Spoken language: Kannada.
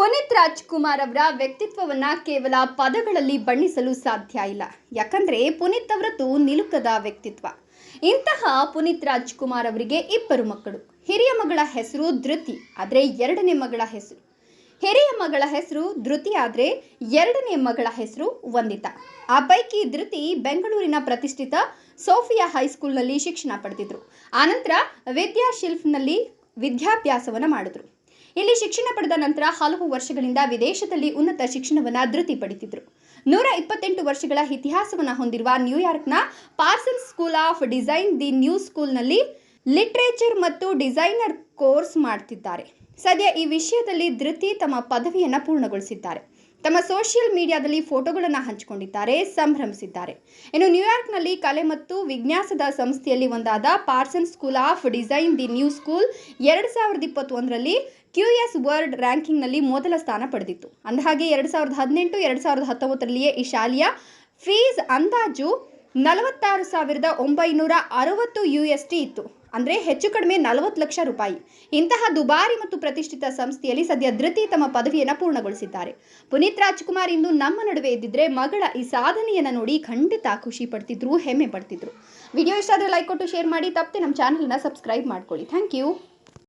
ಪುನೀತ್ ರಾಜ್ಕುಮಾರ್ ಅವರ ವ್ಯಕ್ತಿತ್ವವನ್ನ ಕೇವಲ ಪದಗಳಲ್ಲಿ ಬಣ್ಣಿಸಲು ಸಾಧ್ಯ ಇಲ್ಲ. ಯಾಕಂದ್ರೆ ಪುನೀತ್ ಅವರದ್ದು ನಿಲುಕದ ವ್ಯಕ್ತಿತ್ವ. ಇಂತಹ ಪುನೀತ್ ರಾಜ್ಕುಮಾರ್ ಅವರಿಗೆ ಇಬ್ಬರು ಮಕ್ಕಳು. ಹಿರಿಯ ಮಗಳ ಹೆಸರು ಧೃತಿ, ಆದರೆ ಎರಡನೇ ಮಗಳ ಹೆಸರು. ಹಿರಿಯ ಮಗಳ ಹೆಸರು ಧೃತಿ, ಆದರೆ ಎರಡನೇ ಮಗಳ ಹೆಸರು ವಂದಿತ. ಆ ಪೈಕಿ ಧೃತಿ ಬೆಂಗಳೂರಿನ ಪ್ರತಿಷ್ಠಿತ ಸೋಫಿಯಾ ಹೈಸ್ಕೂಲ್ನಲ್ಲಿ ಶಿಕ್ಷಣ ಪಡೆದಿದ್ರು. ಆನಂತರ ವಿದ್ಯಾಶಿಲ್ಫ್ನಲ್ಲಿ ವಿದ್ಯಾಭ್ಯಾಸವನ್ನು ಮಾಡಿದ್ರು. ಇಲ್ಲಿ ಶಿಕ್ಷಣ ಪಡೆದ ನಂತರ ಹಲವು ವರ್ಷಗಳಿಂದ ವಿದೇಶದಲ್ಲಿ ಉನ್ನತ ಶಿಕ್ಷಣವನ್ನ ಧೃತಿ ಪಡಿತಿದ್ರು ನೂರ ಇಪ್ಪತ್ತೆಂಟು ವರ್ಷಗಳ ಇತಿಹಾಸವನ್ನ ಹೊಂದಿರುವ ನ್ಯೂಯಾರ್ಕ್ನ Parsons school of design the new ಸ್ಕೂಲ್ನಲ್ಲಿ ಲಿಟ್ರೇಚರ್ ಮತ್ತು ಡಿಸೈನರ್ ಕೋರ್ಸ್ ಮಾಡ್ತಿದ್ದಾರೆ. ಸದ್ಯ ಈ ವಿಷಯದಲ್ಲಿ ಧೃತಿ ತಮ್ಮ ಪದವಿಯನ್ನು ಪೂರ್ಣಗೊಳಿಸಿದ್ದಾರೆ. ತಮ್ಮ ಸೋಷಿಯಲ್ ಮೀಡಿಯಾದಲ್ಲಿ ಫೋಟೋಗಳನ್ನು ಹಂಚಿಕೊಂಡಿದ್ದಾರೆ, ಸಂಭ್ರಮಿಸಿದ್ದಾರೆ. ಇನ್ನು ನ್ಯೂಯಾರ್ಕ್ನಲ್ಲಿ ಕಲೆ ಮತ್ತು ವಿನ್ಯಾಸದ ಸಂಸ್ಥೆಯಲ್ಲಿ ಒಂದಾದ Parsons school of design the new school ಎರಡು ಸಾವಿರದ ಇಪ್ಪತ್ತೊಂದರಲ್ಲಿ ಕ್ಯೂ ಎಸ್ ವರ್ಲ್ಡ್ ರ್ಯಾಂಕಿಂಗ್ನಲ್ಲಿ ಮೊದಲ ಸ್ಥಾನ ಪಡೆದಿತ್ತು. ಅಂದಹಾಗೆ, ಎರಡು ಸಾವಿರದ ಹದಿನೆಂಟು, ಎರಡು ಸಾವಿರದ ಹತ್ತೊಂಬತ್ತರಲ್ಲಿಯೇ ಈ ಶಾಲೆಯ ಫೀಸ್ ಅಂದಾಜು ನಲವತ್ತಾರು ಸಾವಿರದ ಒಂಬೈನೂರ ಅರವತ್ತು ಯು ಎಸ್ ಟಿ ಇತ್ತು. ಅಂದರೆ ಹೆಚ್ಚು ಕಡಿಮೆ ನಲವತ್ತು ಲಕ್ಷ ರೂಪಾಯಿ. ಇಂತಹ ದುಬಾರಿ ಮತ್ತು ಪ್ರತಿಷ್ಠಿತ ಸಂಸ್ಥೆಯಲ್ಲಿ ಸದ್ಯ ಧೃತಿ ತಮ್ಮ ಪದವಿಯನ್ನು ಪೂರ್ಣಗೊಳಿಸಿದ್ದಾರೆ. ಪುನೀತ್ ರಾಜ್ಕುಮಾರ್ ಇಂದು ನಮ್ಮ ನಡುವೆ ಇದ್ದಿದ್ರೆ ಮಗಳ ಈ ಸಾಧನೆಯನ್ನು ನೋಡಿ ಖಂಡಿತ ಖುಷಿ ಪಡ್ತಿದ್ರು, ಹೆಮ್ಮೆ ಪಡ್ತಿದ್ರು. ವಿಡಿಯೋ ಇಷ್ಟ ಆದರೆ ಲೈಕ್ ಕೊಟ್ಟು ಶೇರ್ ಮಾಡಿ, ತಪ್ಪದೆ ನಮ್ಮ ಚಾನಲ್ನ ಸಬ್ಸ್ಕ್ರೈಬ್ ಮಾಡ್ಕೊಳ್ಳಿ. Thank you